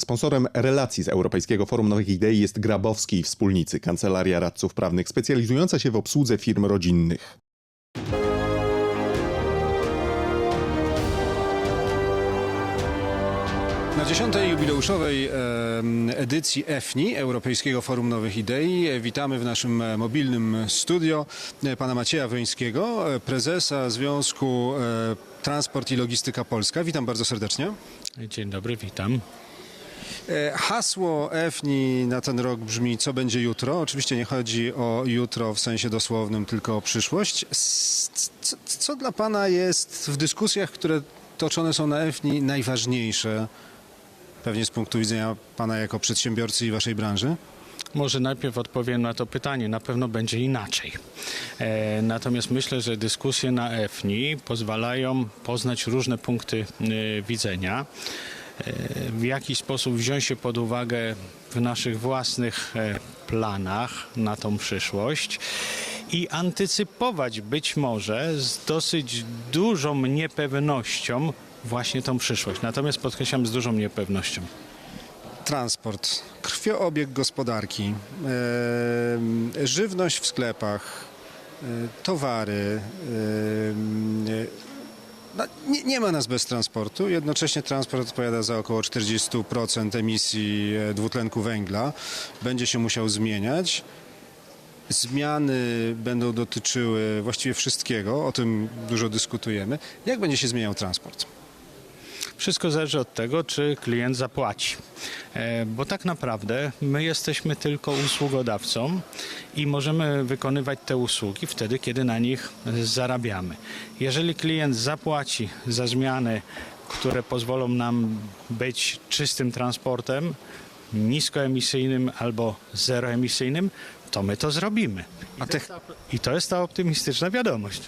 Sponsorem relacji z Europejskiego Forum Nowych Idei jest Grabowski i Wspólnicy, kancelaria radców prawnych specjalizująca się w obsłudze firm rodzinnych. Na dziesiątej jubileuszowej edycji EFNI, Europejskiego Forum Nowych Idei, e, witamy w naszym e, mobilnym studio e, pana Macieja Wrońskiego, prezesa Związku Transport i Logistyka Polska. Witam bardzo serdecznie. Dzień dobry, witam. E, Hasło EFNI na ten rok brzmi Co będzie jutro? Oczywiście nie chodzi o jutro w sensie dosłownym, tylko o przyszłość. Co, co dla pana jest w dyskusjach, które toczone są na EFNI najważniejsze, pewnie z punktu widzenia pana jako przedsiębiorcy i waszej branży? Może najpierw odpowiem na to pytanie. Na pewno będzie inaczej. E, natomiast myślę, że dyskusje na EFNI pozwalają poznać różne punkty e, widzenia. W jaki sposób wziąć się pod uwagę w naszych własnych e, planach na tą przyszłość i antycypować być może z dosyć dużą niepewnością właśnie tą przyszłość. Natomiast podkreślam z dużą niepewnością. Transport, krwioobieg gospodarki, e, żywność w sklepach, e, towary. No, nie, nie ma nas bez transportu. Jednocześnie transport odpowiada za około 40% emisji e, dwutlenku węgla. Będzie się musiał zmieniać. Zmiany będą dotyczyły właściwie wszystkiego, o tym dużo dyskutujemy. Jak będzie się zmieniał transport? Wszystko zależy od tego, czy klient zapłaci. E, Bo tak naprawdę my jesteśmy tylko usługodawcą i możemy wykonywać te usługi wtedy, kiedy na nich zarabiamy. Jeżeli klient zapłaci za zmiany, które pozwolą nam być czystym transportem, niskoemisyjnym albo zeroemisyjnym, to my to zrobimy. I to jest ta optymistyczna wiadomość.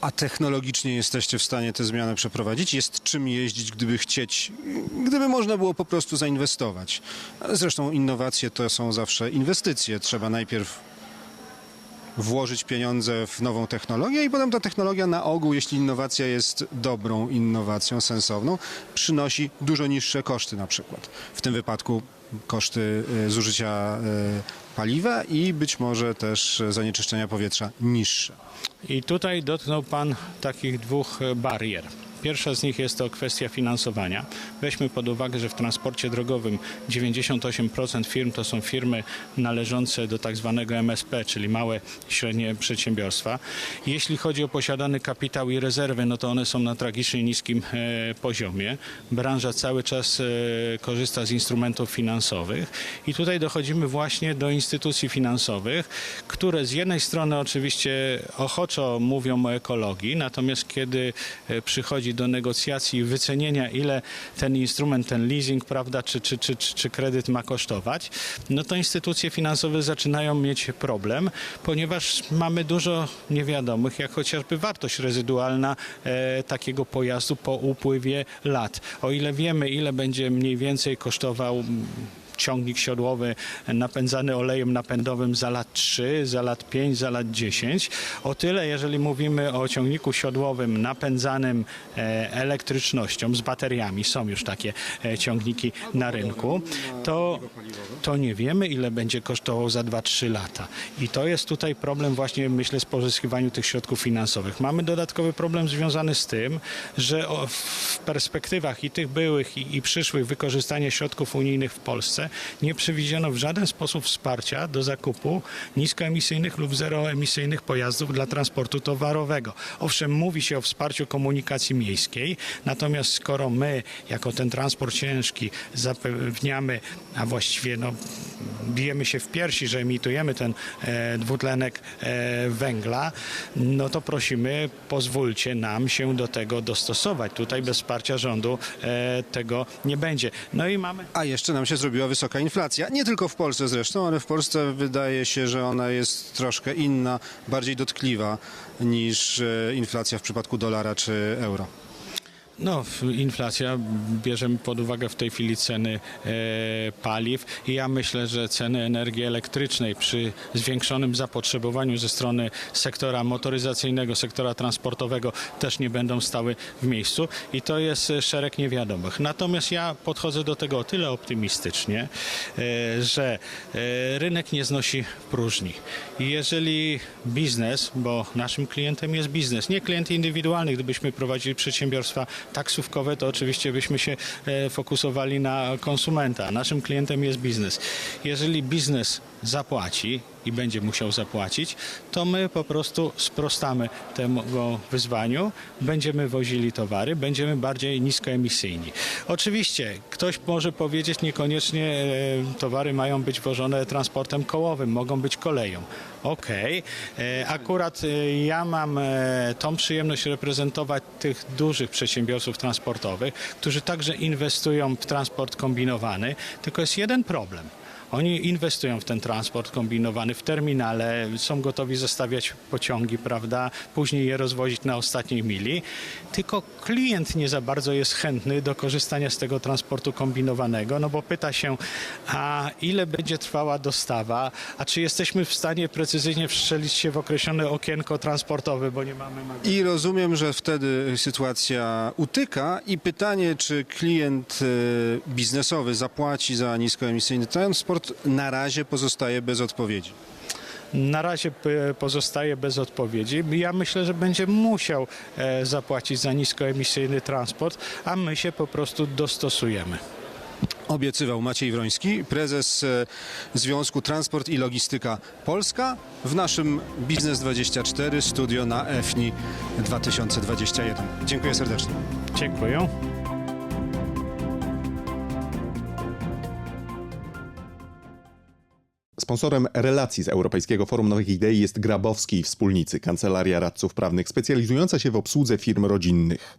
A technologicznie jesteście w stanie tę zmianę przeprowadzić? Jest czym jeździć, gdyby chcieć, gdyby można było po prostu zainwestować. Zresztą innowacje to są zawsze inwestycje. Trzeba najpierw włożyć pieniądze w nową technologię i potem ta technologia na ogół, jeśli innowacja jest dobrą innowacją, sensowną, przynosi dużo niższe koszty na przykład. W tym wypadku koszty e, zużycia e, paliwa i być może też zanieczyszczenia powietrza niższe. I tutaj dotknął Pan takich dwóch barier. Pierwsza z nich jest to kwestia finansowania. Weźmy pod uwagę, że w transporcie drogowym 98% firm to są firmy należące do tak zwanego MSP, czyli małe i średnie przedsiębiorstwa. Jeśli chodzi o posiadany kapitał i rezerwy, no to one są na tragicznie niskim e, poziomie. Branża cały czas e, korzysta z instrumentów finansowych i tutaj dochodzimy właśnie do instytucji finansowych, które z jednej strony oczywiście ochoczo mówią o ekologii, natomiast kiedy e, przychodzi do negocjacji i wycenienia, ile ten instrument, ten leasing, prawda, czy, czy, czy, czy, kredyt ma kosztować, no to instytucje finansowe zaczynają mieć problem, ponieważ mamy dużo niewiadomych, jak chociażby wartość rezydualna e, takiego pojazdu po upływie lat. O ile wiemy, ile będzie mniej więcej kosztował ciągnik siodłowy napędzany olejem napędowym za lat 3, za lat 5, za lat 10. O tyle, jeżeli mówimy o ciągniku siodłowym napędzanym e, elektrycznością z bateriami, są już takie e, ciągniki na rynku, to, to nie wiemy, ile będzie kosztował za 2-3 lata. I to jest tutaj problem właśnie, myślę, z pozyskiwaniu tych środków finansowych. Mamy dodatkowy problem związany z tym, że w perspektywach i tych byłych, i, i przyszłych wykorzystania środków unijnych w Polsce nie przewidziano w żaden sposób wsparcia do zakupu niskoemisyjnych lub zeroemisyjnych pojazdów dla transportu towarowego. Owszem, mówi się o wsparciu komunikacji miejskiej, natomiast skoro my, jako ten transport ciężki, zapewniamy, a właściwie no, bijemy się w piersi, że emitujemy ten e, dwutlenek e, węgla, no to prosimy, pozwólcie nam się do tego dostosować. Tutaj bez wsparcia rządu e, tego nie będzie. No i mamy A jeszcze nam się zrobiła wysoka inflacja. Nie tylko w Polsce zresztą, ale w Polsce wydaje się, że ona jest troszkę inna, bardziej dotkliwa niż e, inflacja w przypadku dolara czy euro. No, inflacja, bierzemy pod uwagę w tej chwili ceny e, paliw i ja myślę, że ceny energii elektrycznej przy zwiększonym zapotrzebowaniu ze strony sektora motoryzacyjnego, sektora transportowego też nie będą stały w miejscu i to jest e, szereg niewiadomych. Natomiast ja podchodzę do tego o tyle optymistycznie, e, że rynek nie znosi próżni. Jeżeli biznes, bo naszym klientem jest biznes, nie klient indywidualny, gdybyśmy prowadzili przedsiębiorstwa taksówkowe, to oczywiście byśmy się e, fokusowali na konsumenta. Naszym klientem jest biznes. Jeżeli biznes zapłaci i będzie musiał zapłacić, to my po prostu sprostamy temu wyzwaniu, będziemy wozili towary, będziemy bardziej niskoemisyjni. Oczywiście ktoś może powiedzieć, niekoniecznie e, towary mają być wożone transportem kołowym, mogą być koleją. Okej, E, akurat e, ja mam e, tą przyjemność reprezentować tych dużych przedsiębiorców transportowych, którzy także inwestują w transport kombinowany, tylko jest jeden problem. Oni inwestują w ten transport kombinowany, w terminale, są gotowi zostawiać pociągi, prawda, później je rozwozić na ostatniej mili. Tylko klient nie za bardzo jest chętny do korzystania z tego transportu kombinowanego, no bo pyta się, a ile będzie trwała dostawa, a czy jesteśmy w stanie precyzyjnie wszczelić się w określone okienko transportowe, bo nie mamy magazynu. I rozumiem, że wtedy sytuacja utyka i pytanie, czy klient e, biznesowy zapłaci za niskoemisyjny transport, na razie pozostaje bez odpowiedzi. Na razie p- pozostaje bez odpowiedzi. Ja myślę, że będzie musiał e, zapłacić za niskoemisyjny transport, a my się po prostu dostosujemy. Obiecywał Maciej Wroński, prezes e, Związku Transport i Logistyka Polska w naszym Biznes24 studio na EFNI 2021. Dziękuję serdecznie. Dziękuję. Sponsorem relacji z Europejskiego Forum Nowych Idei jest Grabowski i Wspólnicy, kancelaria radców prawnych specjalizująca się w obsłudze firm rodzinnych.